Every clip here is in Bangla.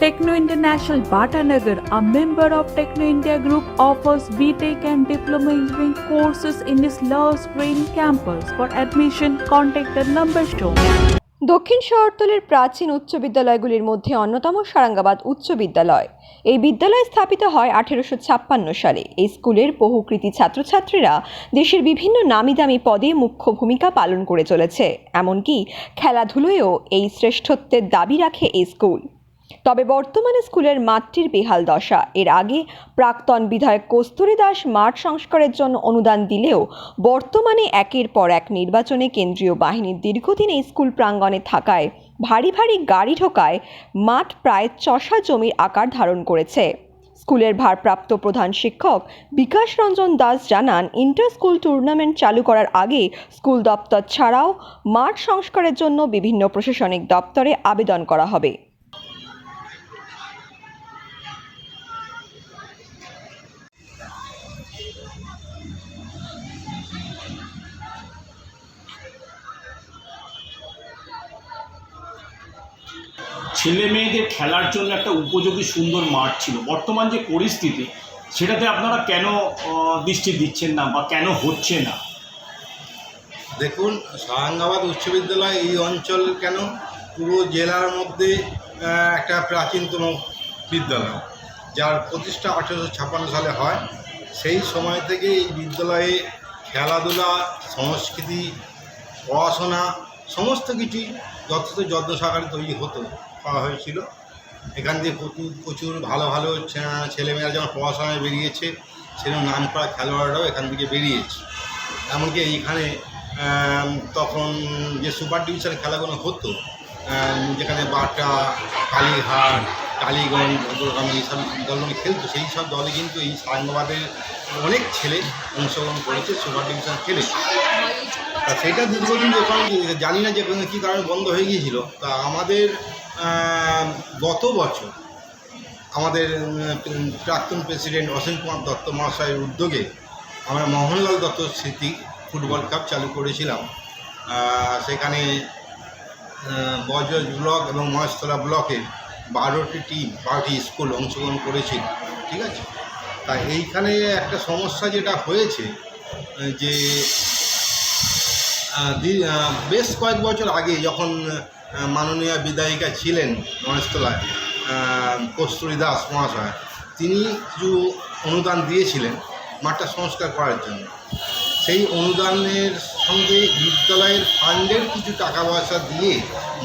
Techno International Bhatanagar, a member of Techno India Group, offers BTEC and Diploma Engineering courses in its Love Green campus. For admission, contact the number shown. দক্ষিণ শহরতলির প্রাচীন উচ্চ বিদ্যালয়গুলির মধ্যে অন্যতম সারাঙ্গাবাদ উচ্চ বিদ্যালয় এই বিদ্যালয় স্থাপিত হয় আঠেরোশো ছাপ্পান্ন সালে এই স্কুলের বহু কৃতি ছাত্রছাত্রীরা দেশের বিভিন্ন নামি দামি পদে মুখ্য ভূমিকা পালন করে চলেছে এমনকি খেলাধুলোয়ও এই শ্রেষ্ঠত্বের দাবি রাখে এই স্কুল তবে বর্তমানে স্কুলের মাঠটির বেহাল দশা। এর আগে প্রাক্তন বিধায়ক কস্তুরী দাস মাঠ সংস্কারের জন্য অনুদান দিলেও বর্তমানে একের পর এক নির্বাচনে কেন্দ্রীয় বাহিনীর দীর্ঘদিন এই স্কুল প্রাঙ্গণে থাকায় ভারী ভারী গাড়ি ঢোকায় মাঠ প্রায় চষা জমির আকার ধারণ করেছে। স্কুলের ভারপ্রাপ্ত প্রধান শিক্ষক বিকাশ রঞ্জন দাস জানান, ইন্টার স্কুল টুর্নামেন্ট চালু করার আগে স্কুল দপ্তর ছাড়াও মাঠ সংস্কারের জন্য বিভিন্ন প্রশাসনিক দপ্তরে আবেদন করা হবে। ছেলে মেয়েদের খেলার জন্য একটা উপযোগী সুন্দর মাঠ ছিল। বর্তমান যে পরিস্থিতি, সেটাতে আপনারা কেন দৃষ্টি দিচ্ছেন না বা কেন হচ্ছে না? দেখুন সারাঙ্গাবাদ উচ্চ বিদ্যালয় এই অঞ্চল কেন? পুরো জেলার মধ্যে একটা প্রাচীনতম বিদ্যালয়, যার প্রতিষ্ঠা আঠেরোশো ছাপ্পান্ন সালে হয়। সেই সময় থেকে এই বিদ্যালয়ে খেলাধুলা, সংস্কৃতি, পড়াশোনা, সমস্ত কিছুই যথেষ্ট যত্ন সহকারে তৈরি হতো, করা হয়েছিল। এখান থেকে প্রচুর প্রচুর ভালো ভালো ছেলেমেয়েরা যেমন পড়াশোনায় বেরিয়েছে, সেরকম নাম করা খেলোয়াড়রাও এখান থেকে বেরিয়েছে। এমনকি এইখানে তখন যে সুপার ডিভিশন খেলাগুলো হতো যেখানে বাটা, কালীঘাট টালিগঞ্জ ভদ্রগ্রাম এইসব দলগুলো খেলতো, সেই সব দলে কিন্তু এই সারঙ্গাবাদের অনেক ছেলে অংশগ্রহণ করেছে, সুপার ডিভিশন খেলে। তা সেটা দীর্ঘদিন যখন জানি না যে কী কারণে বন্ধ হয়ে গিয়েছিল। তা আমাদের গত বছর আমাদের প্রাক্তন প্রেসিডেন্ট অসীম কুমার দত্ত মহাশয়ের উদ্যোগে আমরা মোহনলাল দত্ত স্মৃতি ফুটবল কাপ চালু করেছিলাম। সেখানে বজবজ ব্লক এবং মহেশতলা ব্লকের বারোটি টিম বারোটি স্কুল অংশগ্রহণ করেছিল, ঠিক আছে? তা এইখানে একটা সমস্যা যেটা হয়েছে যে বেশ কয়েক বছর আগে যখন মাননীয় বিধায়িকা ছিলেন মহেশতলায় কস্তুরী দাস মহাশয়, তিনি কিছু অনুদান দিয়েছিলেন মাঠটা সংস্কার করার জন্য। সেই অনুদানের সঙ্গে বিদ্যালয়ের ফান্ডের কিছু টাকা পয়সা দিয়ে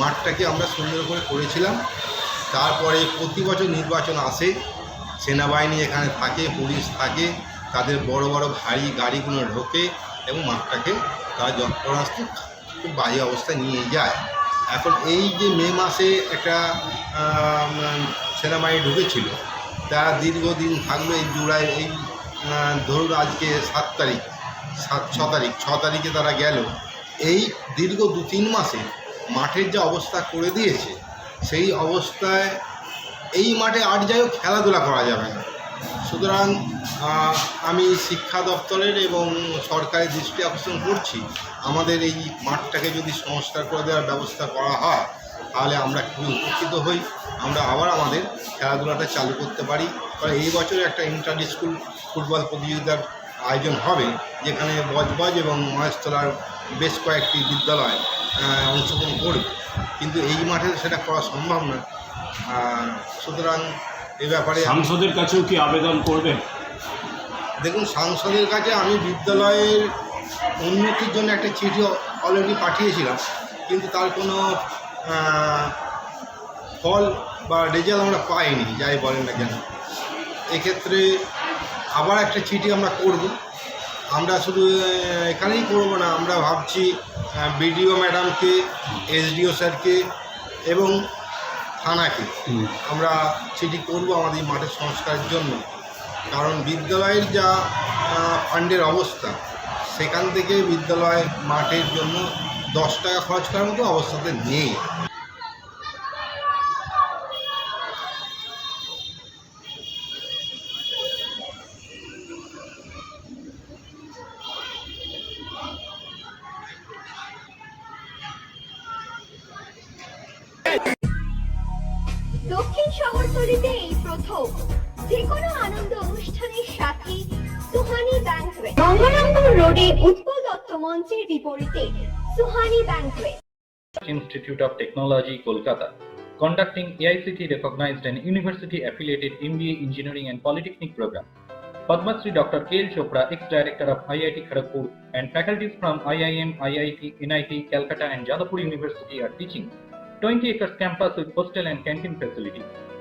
মাঠটাকে আমরা সুন্দর করে করেছিলাম। তারপরে প্রতি বছর নির্বাচন আসে, সেনাবাহিনী এখানে থাকে, পুলিশ থাকে, তাদের বড় বড় ভারী গাড়িগুলো ঢোকে এবং মাঠটাকে তারা যৎপরাস্ত খুব বাজে অবস্থায় নিয়ে যায়। এখন এই যে মে মাসে একটা সেনাবাহিনী ঢুকেছিল, তারা দীর্ঘদিন থাকল এই জুলাই, এই ধরুন আজকে সাত তারিখ, সাত, ছ তারিখ, ছ তারিখে তারা গেল। এই দীর্ঘ দু তিন মাসে মাঠের যে অবস্থা করে দিয়েছে সেই অবস্থায় এই মাঠে আট যাই হোক খেলাধুলা করা যাবে। না সুতরাং আমি শিক্ষা দপ্তরের এবং সরকারের দৃষ্টি আকর্ষণ করছি। আমাদের এই মাঠটাকে যদি সংস্কার করে দেওয়ার ব্যবস্থা করা হয়, তাহলে আমরা খুবই উপকৃত হই। আমরা আবার আমাদের খেলাধুলাটা চালু করতে পারি। কারণ এই বছর একটা ইন্টার স্কুল ফুটবল প্রতিযোগিতার আয়োজন হবে, যেখানে বজবজ এবং মহেশতলার বেশ কয়েকটি বিদ্যালয় অংশগ্রহণ করবে কিন্তু এই মাঠে সেটা করা সম্ভব না। সুতরাং এ ব্যাপারে সাংসদের কাছেও কি আবেদন করবেন? দেখুন সাংসদের কাছে আমি বিদ্যালয়ের উন্নতির জন্য একটা চিঠি অলরেডি পাঠিয়েছিলাম। কিন্তু তার কোনো ফল বা রেজাল্ট আমরা পাইনি যাই বলেন না কেন। এক্ষেত্রে আবার একটা চিঠি আমরা করব। আমরা শুধু এখানেই করব না আমরা ভাবছি বিডিও ম্যাডামকে এসডিও স্যারকে এবং থানাকে আমরা সেটি করব আমাদের মাঠের সংস্কারের জন্য। কারণ বিদ্যালয়ের যা ফান্ডের অবস্থা সেখান থেকে বিদ্যালয় মাঠের জন্য দশ টাকা খরচ করার মতো অবস্থাতে নেই। এই যে কোনো আনন্দ অনুষ্ঠানের সাথে সুহানি ব্যাংকুয়েট গঙ্গারামপুর রোডে উৎপল দত্ত মঞ্চের বিপরীতে Suhani banquet Institute of Technology, Kolkata, conducting AICT recognized and university affiliated MBA Engineering and Polytechnic program. Padma Shri Dr. K.L. Chopra, ex-director of IIT Kharagpur, and faculties from IIM, IIT, NIT, Calcutta, and Jadavpur University are teaching. 20 acres campus with hostel and canteen facility,